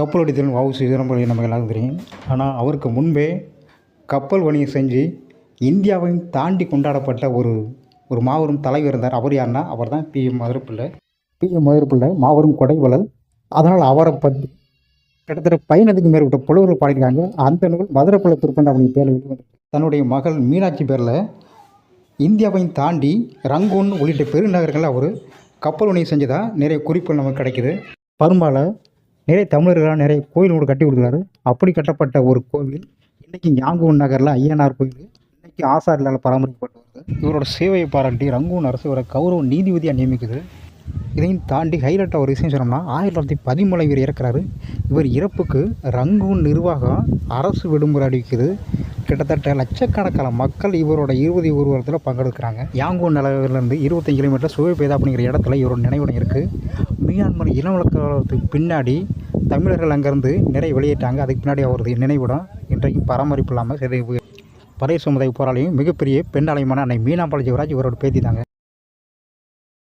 கப்பல் தொழில் வாவு சிதம்பரம் நமக்கு எல்லாரும் தெரியும். ஆனால் அவருக்கு முன்பே கப்பல் வணிகம் செஞ்சு இந்தியாவையும் தாண்டி கொண்டாடப்பட்ட ஒரு ஒரு மாபெரும் தலைவர் இருந்தார். அவர் யாருன்னா அவர் தான் பிஎம் மதுரப்பிள்ளை. பிஎம் மதுரப்பிள்ளை மாபெரும் கொடைவளர் அதனால் அவரை பற்றி கிட்டத்தட்ட பயணத்துக்கு மேற்பட்ட புலவர்கள் பாடியிருக்காங்க. அந்த நூல் மதுரப்பிள்ளை திருப்பண்ட அப்படி பேரில் வெளிவந்து தன்னுடைய மகள் மீனாட்சி பேரில் இந்தியாவையும் தாண்டி ரங்கூன் உள்ளிட்ட பெருநகரங்களில் அவர் கப்பல் வணிகம் செஞ்சதாக நிறைய குறிப்புகள் நமக்கு கிடைக்குது. பரும்பால நிறைய தமிழர்களாக நிறைய கோயில் கூட கட்டி கொடுக்குறாரு. அப்படி கட்டப்பட்ட ஒரு கோவில் இன்றைக்கி யாங்கூன் நகரில் ஐயனார் கோயில். இன்றைக்கி ஆசாரிலால் பராமரிக்கப்பட்டு வருது இவரோட சேவையை பாராட்டி ரங்கூன் அரசு இவரை கௌரவ நீதிபதியாக நியமிக்குது. இதையும் தாண்டி ஹைலைட்டாக ஒரு விஷயம் சொன்னோம்னா ஆயிரத்தி தொள்ளாயிரத்தி பதிமூணு இவர் இறக்குறாரு. இவர் இறப்புக்கு ரங்கூன் நிர்வாகம் அரசு விடுமுறை அறிவிக்குது. கிட்டத்தட்ட லட்சக்கணக்கான மக்கள் இவரோட இருபது ஊர்வலத்தில் பங்கெடுக்கிறாங்க. யாங்கூன் நிலவிலிருந்து இருபத்தஞ்சு கிலோமீட்டர் சுவைபேதா அப்படிங்கிற இடத்துல இவரோட நினைவிடம் இருக்குது மியான்மர் இனவழக்கத்துக்கு பின்னாடி தமிழர்கள் அங்கேருந்து நிறைய வெளியேற்றாங்க. அதுக்கு பின்னாடி அவரது நினைவிடம் இன்றைக்கும் பராமரிப்பு இல்லாமல் சிதை பழைய சமுதாய போராளியும் மிகப்பெரிய பெண்ணாலயமான அன்னை மீனாம்பாள் ஜீவராஜ் இவரோட பேத்தி தாங்க